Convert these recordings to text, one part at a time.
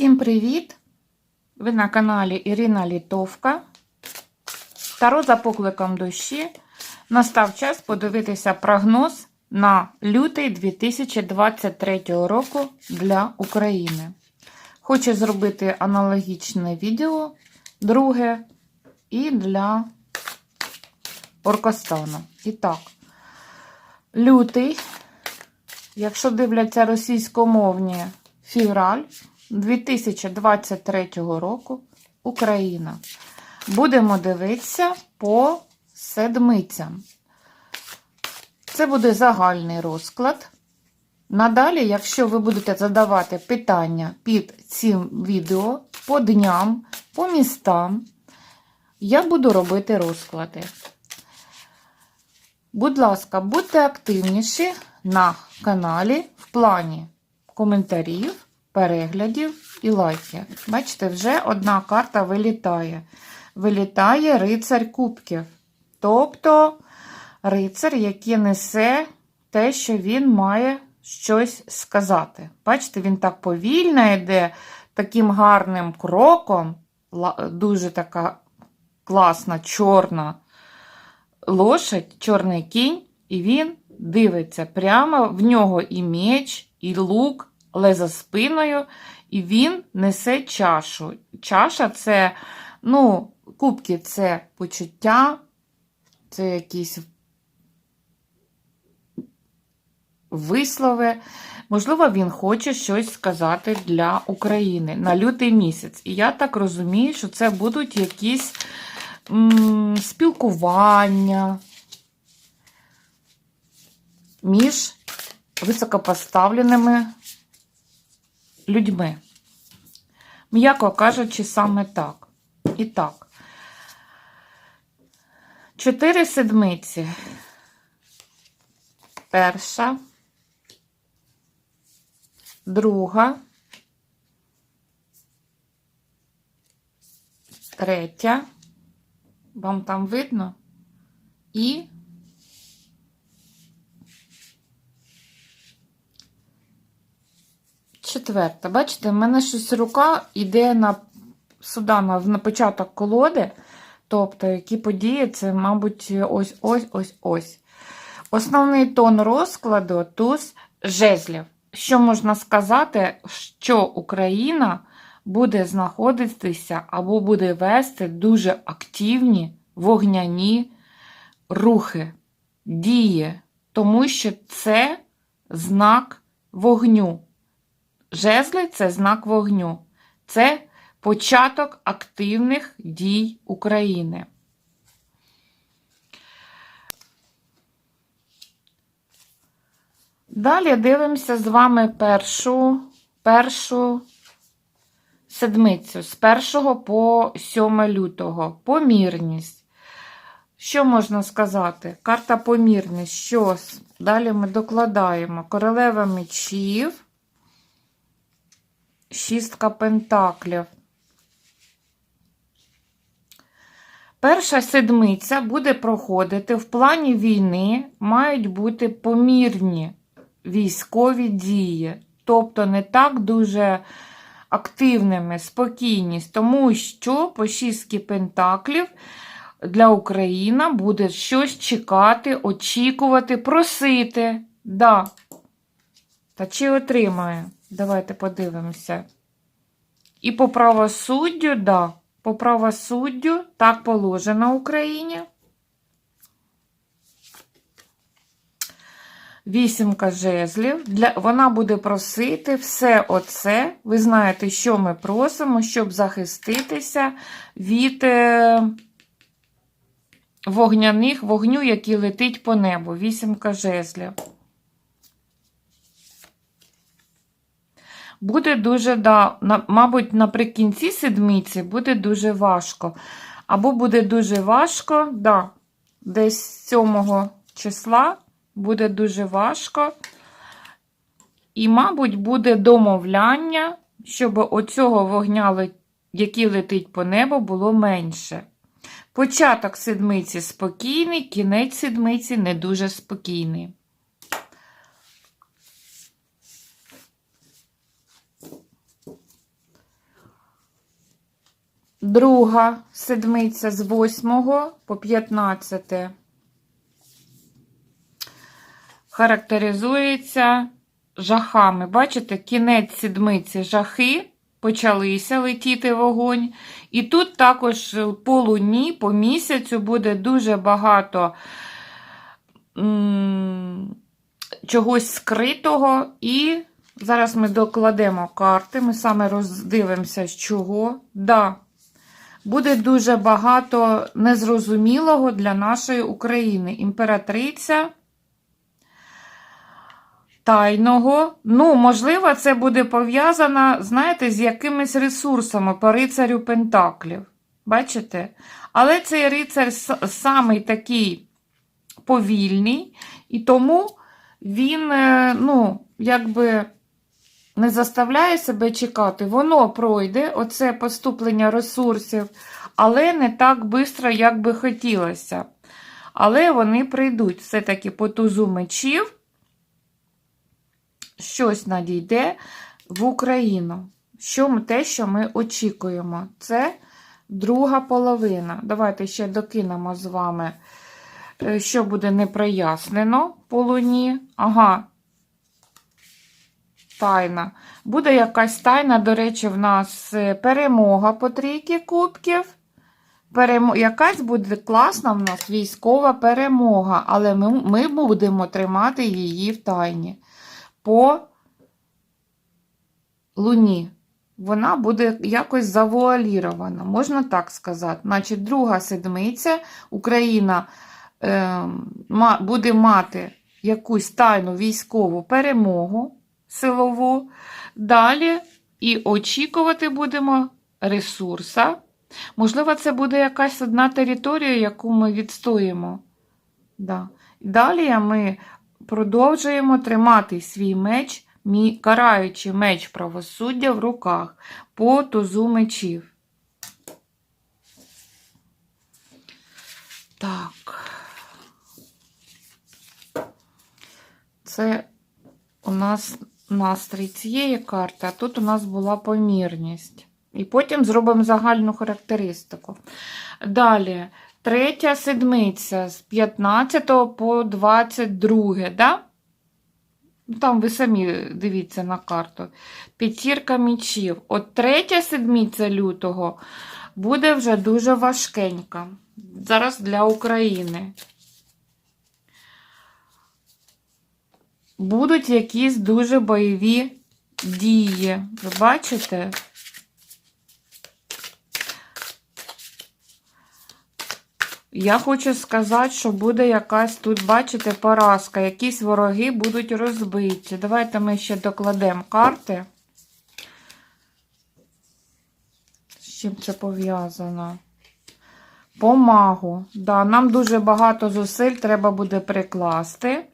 Всім привіт! Ви на каналі Ірина Літовка. Таро за покликом душі. Настав час подивитися прогноз на лютий 2023 року для України. Хочу зробити аналогічне відео, друге, і для Оркостану. І так, лютий, якщо дивляться російськомовні февраль 2023 року Україна. Будемо дивитися по седмицям. Це буде загальний розклад. Надалі, якщо ви будете задавати питання під цим відео по дням, по містам, я буду робити розклади. Будь ласка, будьте активніші на каналі в плані коментарів, переглядів і лайків. Бачите, вже одна карта вилітає. Вилітає рицарь кубків. Тобто рицар, який несе те, що він має щось сказати. Бачите, він так повільно йде таким гарним кроком, дуже така класна чорна лошадь, чорний кінь, і він дивиться прямо в нього і меч, і лук, але за спиною, і він несе чашу. Чаша це, ну, кубки це почуття, це якісь вислови. Можливо, він хоче щось сказати для України на лютий місяць. І я так розумію, що це будуть якісь спілкування між високопоставленими людьми. М'яко кажучи, саме так. І так, чотири седмиці. Перша, друга, третя, вам там видно, і четверта. Бачите, в мене щось рука йде на сюди, на, на початок колоди. Тобто, які події, це, мабуть, ось-ось-ось-ось. Основний тон розкладу туз жезлів. Що можна сказати, що Україна буде знаходитися або буде вести дуже активні вогняні рухи, дії, тому що це знак вогню. Жезли це знак вогню. Це початок активних дій України. Далі дивимося з вами першу першу седмицю з 1 по 7 лютого. Помірність. Що можна сказати? Карта помірність. Що? Далі ми докладаємо королева мечів, шістка пентаклів. Перша седмиця буде проходити в плані війни, мають бути помірні військові дії, тобто не так дуже активними, спокійність, тому що по шістки пентаклів для України буде щось чекати, очікувати, просити. Да. Та чи отримає? Давайте подивимося. І по правосуддю, да. По правосуддю так положено Україні. Вісімка жезлів. Для, Вона буде просити все оце. Ви знаєте, що ми просимо, щоб захиститися від е, вогняних вогню, який летить по небу. Вісімка жезлів. Буде дуже, да, на, мабуть, наприкінці седмиці буде дуже важко. Або буде дуже важко, да, десь 7 числа буде дуже важко. І, мабуть, буде домовляння, щоб оцього вогня, який летить по небу, було менше. Початок седмиці спокійний, кінець седмиці не дуже спокійний. Друга седмиця з 8 по 15 характеризується жахами. Бачите, кінець седмиці жахи почалися летіти вогонь. І тут також по луні, по місяцю буде дуже багато м, чогось скритого. І зараз ми докладемо карти, ми саме роздивимося, з чого. Да, буде дуже багато незрозумілого для нашої України. Імператриця тайного. Ну, можливо, це буде пов'язано, знаєте, з якимись ресурсами по рицарю Пентаклів. Бачите? Але цей рицар самий такий повільний, і тому він, е, ну, якби не заставляє себе чекати. Воно пройде, оце поступлення ресурсів, але не так швидко, як би хотілося. Але вони прийдуть все-таки по тузу мечів щось надійде в Україну. Що те, що ми очікуємо. Це друга половина. Давайте ще докинемо з вами, е, що буде не прояснено по луні. Ага. Тайна. Буде якась тайна, до речі, в нас е, перемога по трійки кубків. Перемо... Якась буде класна в нас військова перемога, але ми, ми будемо тримати її в тайні по Луні. Вона буде якось завуалірована, можна так сказати. Значить, друга седмиця Україна е, буде мати якусь тайну військову перемогу силову. Далі і очікувати будемо ресурса. Можливо, це буде якась одна територія, яку ми відстоїмо. Да. Далі ми продовжуємо тримати свій меч, мій караючий меч правосуддя в руках по тузу мечів. Так. Це у нас настрій цієї карти, а тут у нас була помірність. І потім зробимо загальну характеристику. Далі, третя седмиця з 15 по 22, да? Ну, Там ви самі дивіться на карту. П'ятірка мічів. От третя седмиця лютого буде вже дуже важкенька. Зараз для України. Будуть якісь дуже бойові дії. Ви бачите? Я хочу сказати, що буде якась тут, бачите, поразка. Якісь вороги будуть розбиті. Давайте ми ще докладемо карти. З чим це пов'язано? По магу. Да, нам дуже багато зусиль треба буде прикласти.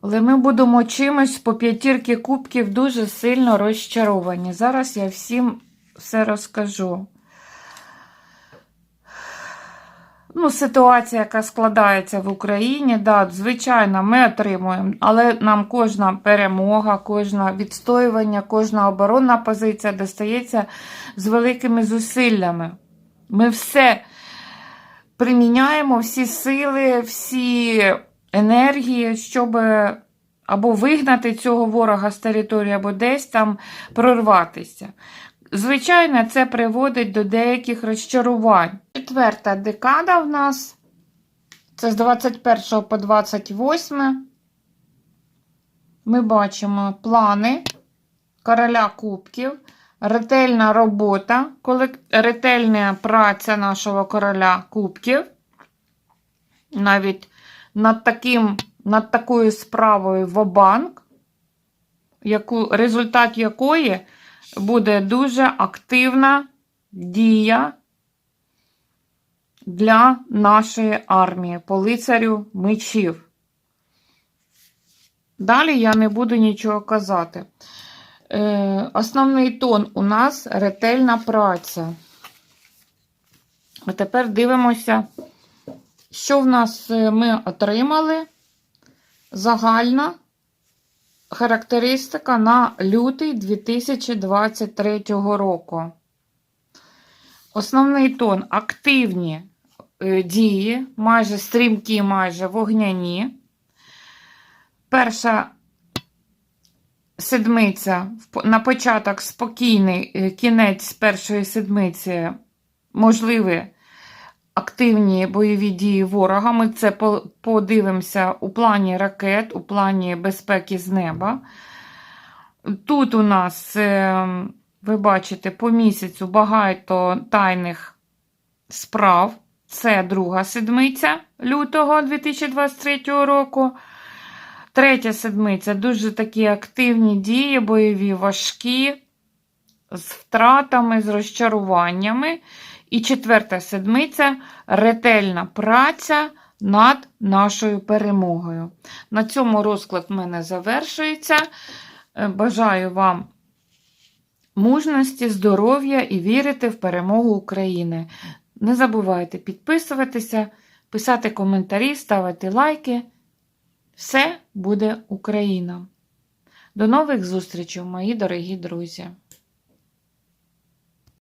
Але ми будемо чимось по п'ятірки кубків дуже сильно розчаровані. Зараз я всім все розкажу. Ну, ситуація, яка складається в Україні, да, звичайно, ми отримуємо, але нам кожна перемога, кожна відстоювання, кожна оборонна позиція достається з великими зусиллями. Ми все приміняємо, всі сили, всі енергії, щоб або вигнати цього ворога з території, або десь там прорватися. Звичайно, це приводить до деяких розчарувань. Четверта декада в нас це з 21 по 28. Ми бачимо плани короля кубків, ретельна робота, ретельна праця нашого короля кубків. Навіть над, таким, над такою справою в банк, результат якої буде дуже активна дія для нашої армії по лицарю мечів. Далі я не буду нічого казати. Е, основний тон у нас ретельна праця. А тепер дивимося, що в нас е, ми отримали. Загальна характеристика на лютий 2023 року. Основний тон активні е, дії, майже стрімкі, майже вогняні. Перша седмиця на початок спокійний, е, кінець першої седмиці можливі активні бойові дії ворога. Ми це подивимося у плані ракет, у плані безпеки з неба. Тут у нас, е, ви бачите, по місяцю багато тайних справ. Це друга седмиця лютого 2023 року. Третя седмиця дуже такі активні дії, бойові, важкі, з втратами, з розчаруваннями. І четверта седмиця ретельна праця над нашою перемогою. На цьому розклад в мене завершується. Е, Бажаю вам мужності, здоров'я і вірити в перемогу України. Не забувайте підписуватися, писати коментарі, ставити лайки. Все буде Україна. До нових зустрічей, мої дорогі друзі!